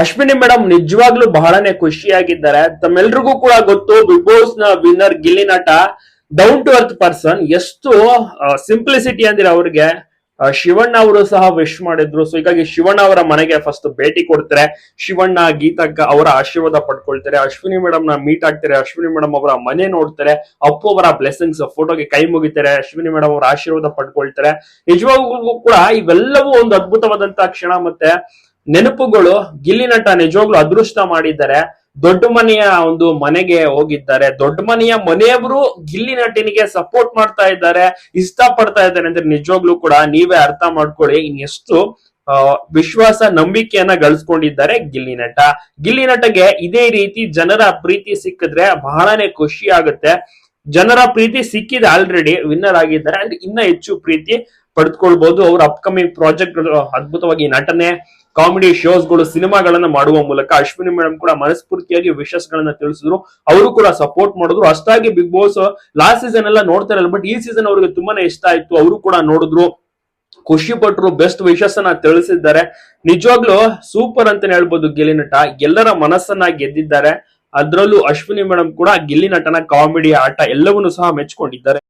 Ashwini madam ನಿಜವಾಗ್ಲೂ ಬಹಳನೇ ಖುಷಿಯಾಗಿದ್ದಾರೆ. ತಮ್ಮೆಲ್ರಿಗೂ ಕೂಡ ಗೊತ್ತು, ಬಿಗ್ ಬಾಸ್ನ ವಿನ್ನರ್ ಗಿಲ್ಲಿ ನಟ ಡೌನ್ ಟು ಅರ್ತ್ ಪರ್ಸನ್ ಎಷ್ಟು ಸಿಂಪ್ಲಿಸಿಟಿ ಅಂದ್ರೆ ಅವ್ರಿಗೆ. ಶಿವಣ್ಣ ಅವರು ಸಹ ವಿಶ್ ಮಾಡಿದ್ರು. ಸೊ ಹೀಗಾಗಿ ಶಿವಣ್ಣ ಅವರ ಮನೆಗೆ ಫಸ್ಟ್ ಭೇಟಿ ಕೊಡ್ತಾರೆ. ಶಿವಣ್ಣ, ಗೀತಕ್ಕ ಅವರ ಆಶೀರ್ವಾದ ಪಡ್ಕೊಳ್ತಾರೆ. ಅಶ್ವಿನಿ ಮೇಡಮ್ನ ಮೀಟ್ ಆಗ್ತಾರೆ. ಅಶ್ವಿನಿ ಮೇಡಮ್ ಅವರ ಮನೆ ನೋಡ್ತಾರೆ. ಅಪ್ಪು ಅವರ ಬ್ಲೆಸ್ಸಿಂಗ್ಸ್ ಫೋಟೋಗೆ ಕೈ ಮುಗಿತಾರೆ. ಅಶ್ವಿನಿ ಮೇಡಮ್ ಅವರ ಆಶೀರ್ವಾದ ಪಡ್ಕೊಳ್ತಾರೆ. ನಿಜವಾಗೂ ಕೂಡ ಇವೆಲ್ಲವೂ ಒಂದು ಅದ್ಭುತವಾದಂತಹ ಕ್ಷಣ ಮತ್ತೆ ನೆನಪುಗಳು, ಗಿಲ್ಲಿ ನಟ ನಿಜವಾಗ್ಲು ಅದೃಷ್ಟ ಮಾಡಿದ್ದಾರೆ. ದೊಡ್ಡ ಮನೆಯ ಒಂದು ಮನೆಗೆ ಹೋಗಿದ್ದಾರೆ. ದೊಡ್ಡ ಮನೆಯ ಮನೆಯವರು ಗಿಲ್ಲಿ ನಟನಿಗೆ ಸಪೋರ್ಟ್ ಮಾಡ್ತಾ ಇದ್ದಾರೆ ಇಷ್ಟ ಪಡ್ತಾ ಇದ್ದಾರೆ ಅಂದ್ರೆ ನಿಜವಾಗ್ಲೂ ಕೂಡ ನೀವೇ ಅರ್ಥ ಮಾಡ್ಕೊಳ್ಳಿ. ಇನ್ನೆಷ್ಟು ವಿಶ್ವಾಸ, ನಂಬಿಕೆಯನ್ನ ಗಳಿಸ್ಕೊಂಡಿದ್ದಾರೆ ಗಿಲ್ಲಿ ನಟ. ಗಿಲ್ಲಿ ನಟಗೆ ಇದೇ ರೀತಿ ಜನರ ಪ್ರೀತಿ ಸಿಕ್ಕಿದ್ರೆ ಬಹಳನೇ ಖುಷಿ ಆಗುತ್ತೆ. ಜನರ ಪ್ರೀತಿ ಸಿಕ್ಕಿದೆ ಆಲ್ರೆಡಿ ವಿನ್ನರ್ ಆಗಿದ್ದಾರೆ. ಅಂದ್ರೆ ಇನ್ನ ಹೆಚ್ಚು ಪ್ರೀತಿ ಪಡೆದುಕೊಳ್ಬಹುದು ಅವ್ರ ಅಪ್ಕಮಿಂಗ್ ಪ್ರಾಜೆಕ್ಟ್ ಅದ್ಭುತವಾಗಿ ನಟನೆ ಕಾಮಿಡಿ ಶೋಸ್ಗಳು ಸಿನಿಮಾಗಳನ್ನ ಮಾಡುವ ಮೂಲಕ ಅಶ್ವಿನಿ ಮೇಡಮ್ ಕೂಡ ಮನಸ್ಫೂರ್ತಿಯಾಗಿ ವಿಶಸ್ ಗಳನ್ನ ತಿಳಿಸಿದ್ರು. ಅವರು ಕೂಡ ಸಪೋರ್ಟ್ ಮಾಡಿದ್ರು. ಅಷ್ಟಾಗಿ ಬಿಗ್ ಬಾಸ್ ಲಾಸ್ಟ್ ಸೀಸನ್ ಎಲ್ಲ ನೋಡ್ತಾರಲ್ಲ ಬಟ್ ಈ ಸೀಸನ್ ಅವ್ರಿಗೆ ತುಂಬಾನೇ ಇಷ್ಟ ಆಯ್ತು. ಅವರು ಕೂಡ ನೋಡಿದ್ರು. ಖುಷಿ ಪಟ್ಟರು ಬೆಸ್ಟ್ ವಿಶಸ್ ಅನ್ನ ತಿಳಿಸಿದ್ದಾರೆ. ನಿಜವಾಗ್ಲೂ ಸೂಪರ್ ಅಂತಾನೆ ಹೇಳ್ಬೋದು ಗಿಲ್ಲಿ ನಟ. ಎಲ್ಲರ ಮನಸ್ಸನ್ನ ಗೆದ್ದಿದ್ದಾರೆ. ಅದರಲ್ಲೂ ಅಶ್ವಿನಿ ಮೇಡಮ್ ಕೂಡ ಗಿಲ್ಲಿ ನಟನ ಕಾಮಿಡಿ ಆಟ ಎಲ್ಲವನ್ನೂ ಸಹ ಮೆಚ್ಕೊಂಡಿದ್ದಾರೆ.